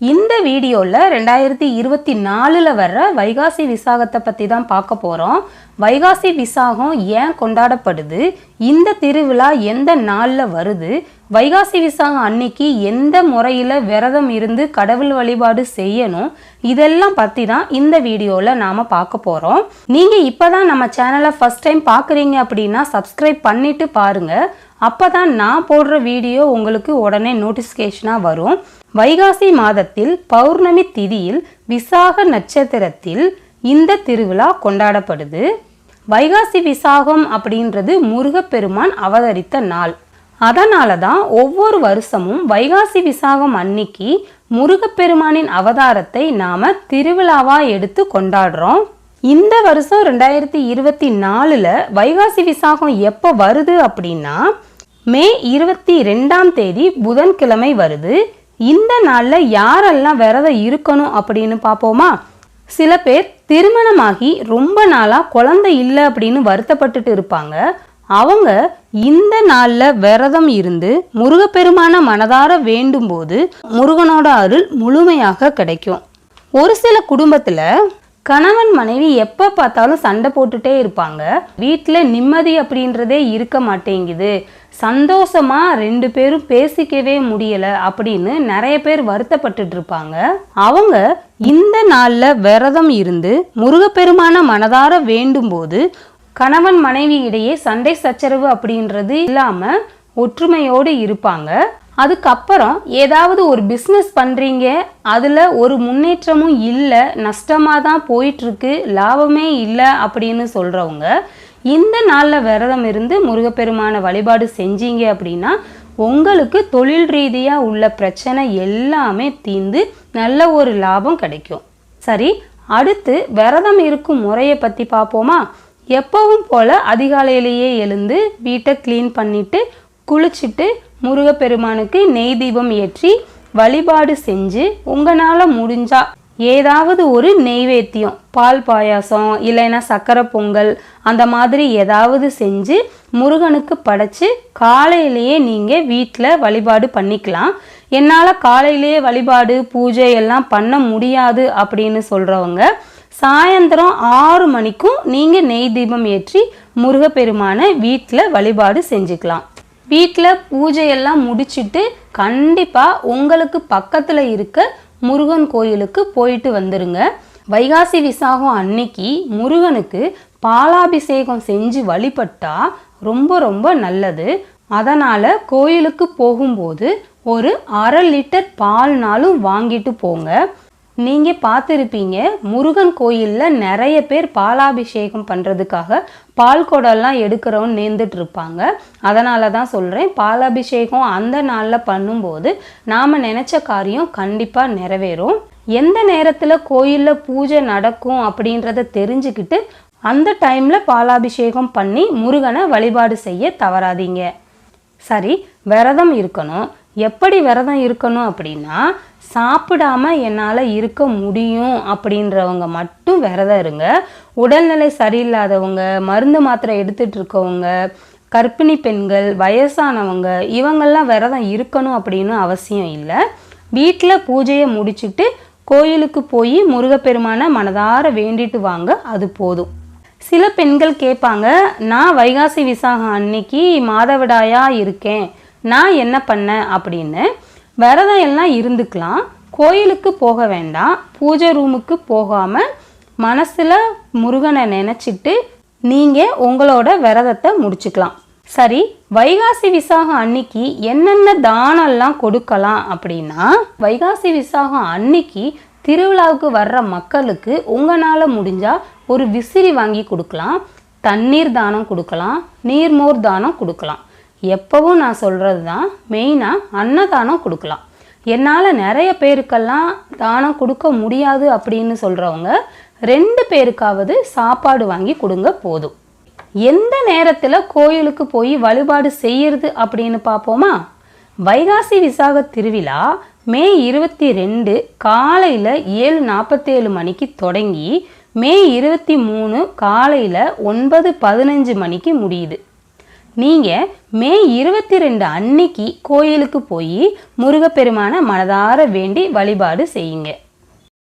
இந்த வீடியோவில் ரெண்டாயிரத்தி இருபத்தி நாலில் வர்ற வைகாசி விசாகத்தை பற்றி தான் பார்க்க போகிறோம் வைகாசி விசாகம் ஏன் கொண்டாடப்படுது? இந்த திருவிழா எந்த நாளில் வருது? வைகாசி விசாகம் அன்னைக்கு எந்த முறையில் விரதம் இருந்து கடவுள் வழிபாடு செய்யணும்? இதெல்லாம் பற்றி தான் இந்த வீடியோவில் நாம் பார்க்க போகிறோம் நீங்கள் இப்போ தான் நம்ம சேனலை ஃபஸ்ட் டைம் பார்க்குறீங்க அப்படின்னா சப்ஸ்கிரைப் பண்ணிவிட்டு பாருங்கள் அப்போ தான் நான் போடுற வீடியோ உங்களுக்கு உடனே நோட்டிஃபிகேஷனாக வரும். வைகாசி மாதத்தில் பௌர்ணமி திதியில் விசாக நட்சத்திரத்தில் இந்த திருவிழா கொண்டாடப்படுது. வைகாசி விசாகம் அப்படின்றது முருகப்பெருமான் அவதரித்த நாள். அதனால தான் ஒவ்வொரு வருஷமும் வைகாசி விசாகம் அன்னைக்கு முருகப்பெருமானின் அவதாரத்தை நாம திருவிழாவாக எடுத்து கொண்டாடுறோம். இந்த வருஷம் ரெண்டாயிரத்தி இருபத்தி நாலில் வைகாசி விசாகம் எப்போ வருது அப்படின்னா மே இருபத்தி ரெண்டாம் தேதி புதன்கிழமை வருது. இந்த நாளில் யாரெல்லாம் விரதம் இருக்கணும் அப்படின்னு பார்ப்போமா? சில பேர் திருமணமாகி ரொம்ப நாளாக குழந்தை இல்லை அப்படின்னு வருத்தப்பட்டுட்டு இருப்பாங்க. அவங்க இந்த நாளில் விரதம் இருந்து முருகப்பெருமான மனதார வேண்டும் போது முருகனோட அருள் முழுமையாக கிடைக்கும். ஒரு சில குடும்பத்தில் கணவன் மனைவி எப்போ பார்த்தாலும் சண்டை போட்டுட்டே இருப்பாங்க. வீட்டில் நிம்மதி அப்படின்றதே இருக்க மாட்டேங்குது. சந்தோஷமா ரெண்டு பேரும் பேசிக்கவே முடியல அப்படின்னு நிறைய பேர் வருத்தப்பட்டுட்டு இருப்பாங்க அவங்க இந்த நாளில் விரதம் இருந்து முருகப்பெருமான மனதார வேண்டும் போது கணவன் மனைவி இடையே சண்டை சச்சரவு அப்படின்றது இல்லாம ஒற்றுமையோடு இருப்பாங்க. அதுக்கப்புறம் ஏதாவது ஒரு பிஸ்னஸ் பண்ணுறீங்க அதில் ஒரு முன்னேற்றமும் இல்லை நஷ்டமாக தான் போயிட்டுருக்கு லாபமே இல்லை அப்படின்னு சொல்கிறவங்க இந்த நாளில் விரதம் இருந்து முருகப்பெருமான வழிபாடு செஞ்சீங்க அப்படின்னா உங்களுக்கு தொழில் ரீதியாக உள்ள பிரச்சனை எல்லாமே தீர்ந்து நல்ல ஒரு லாபம் கிடைக்கும். சரி அடுத்து விரதம் இருக்கும் முறையை பற்றி பார்ப்போமா? எப்பவும் போல் அதிகாலையிலேயே எழுந்து வீட்டை க்ளீன் பண்ணிட்டு குளிச்சுட்டு முருகப்பெருமானுக்கு நெய் தீபம் ஏற்றி வழிபாடு செஞ்சு உங்களால் முடிஞ்சால் ஏதாவது ஒரு நெய்வேத்தியம் பால் பாயாசம் இல்லைன்னா சக்கரை பொங்கல் அந்த மாதிரி ஏதாவது செஞ்சு முருகனுக்கு படைச்சு காலையிலேயே நீங்கள் வீட்டில் வழிபாடு பண்ணிக்கலாம். என்னால் காலையிலேயே வழிபாடு பூஜை எல்லாம் பண்ண முடியாது அப்படின்னு சொல்கிறவங்க சாயந்தரம் ஆறு மணிக்கும் நீங்கள் நெய் தீபம் ஏற்றி முருகப்பெருமானை வீட்டில் வழிபாடு செஞ்சுக்கலாம். வீட்டில் பூஜையெல்லாம் முடிச்சுட்டு கண்டிப்பாக உங்களுக்கு பக்கத்தில் இருக்க முருகன் கோயிலுக்கு போயிட்டு வந்துருங்க. வைகாசி விசாகம் அன்னைக்கு முருகனுக்கு பாலாபிஷேகம் செஞ்சு வழிபட்டா ரொம்ப ரொம்ப நல்லது. அதனால் கோயிலுக்கு போகும்போது ஒரு அரை லிட்டர் பால்னாலும் வாங்கிட்டு போங்க. நீங்கள் பார்த்துருப்பீங்க முருகன் கோயிலில் நிறைய பேர் பாலாபிஷேகம் பண்ணுறதுக்காக பால் குடம்லாம் எடுக்கிறவன் நேர்ந்துட்டு இருப்பாங்க அதனால தான் சொல்கிறேன் பாலாபிஷேகம் அந்த நாளில் பண்ணும்போது நாம் நினச்ச காரியம் கண்டிப்பாக நிறைவேறும். எந்த நேரத்தில் கோயிலில் பூஜை நடக்கும் அப்படின்றத தெரிஞ்சுக்கிட்டு அந்த டைமில் பாலாபிஷேகம் பண்ணி முருகனை வழிபாடு செய்ய தவறாதீங்க. சரி விரதம் இருக்கணும். எப்படி விரதம் இருக்கணும் அப்படின்னா சாப்பிடாம என்னால் இருக்க முடியும் அப்படின்றவங்க மட்டும் விரதம் இருங்க. உடல்நிலை சரியில்லாதவங்க மருந்து மாத்திரை எடுத்துட்டு இருக்கவங்க கர்ப்பிணி பெண்கள் வயசானவங்க இவங்கெல்லாம் விரதம் இருக்கணும் அப்படின்னு அவசியம் இல்லை. வீட்டில் பூஜையை முடிச்சுட்டு கோயிலுக்கு போய் முருகப்பெருமானை மனதார வேண்டிட்டு வாங்க அது போதும். சில பெண்கள் கேட்பாங்க நான் வைகாசி விசாகம் அன்னைக்கு மாதவிடாயா இருக்கேன். நான் என்ன பண்ணேன் அப்படின்னு விரதம் எல்லாம் இருந்துக்கலாம். கோயிலுக்கு போக வேண்டாம். பூஜை ரூமுக்கு போகாமல் மனசில் முருகனை நினச்சிட்டு நீங்கள் உங்களோட விரதத்தை முடிச்சுக்கலாம். சரி வைகாசி விசாகம் அன்னைக்கு என்னென்ன தானம்லாம் கொடுக்கலாம் அப்படின்னா வைகாசி விசாகம் அன்னைக்கு திருவிழாவுக்கு வர்ற மக்களுக்கு உங்களால் முடிஞ்சால் ஒரு விசிறி வாங்கி கொடுக்கலாம். தண்ணீர் தானம் கொடுக்கலாம். நீர்மோர் தானம் கொடுக்கலாம். எப்பவும் நான் சொல்கிறது தான். மெயினாக அன்னதானம் கொடுக்கலாம். என்னால் நிறைய பேருக்கெல்லாம் தானம் கொடுக்க முடியாது அப்படின்னு சொல்கிறவங்க ரெண்டு பேருக்காவது சாப்பாடு வாங்கி கொடுங்க போதும். எந்த நேரத்தில் கோயிலுக்கு போய் வழிபாடு செய்யறது அப்படின்னு பார்ப்போமா? வைகாசி விசாக திருவிழா மே இருபத்தி ரெண்டு காலையில் ஏழு நாற்பத்தேழு மணிக்கு தொடங்கி மே இருபத்தி மூணு காலையில் ஒன்பது பதினஞ்சு மணிக்கு முடியுது. நீங்கள் மே இருபத்தி ரெண்டு அன்னைக்கு கோயிலுக்கு போய் முருகப்பெருமானை மனதார வேண்டி வழிபாடு செய்யுங்க.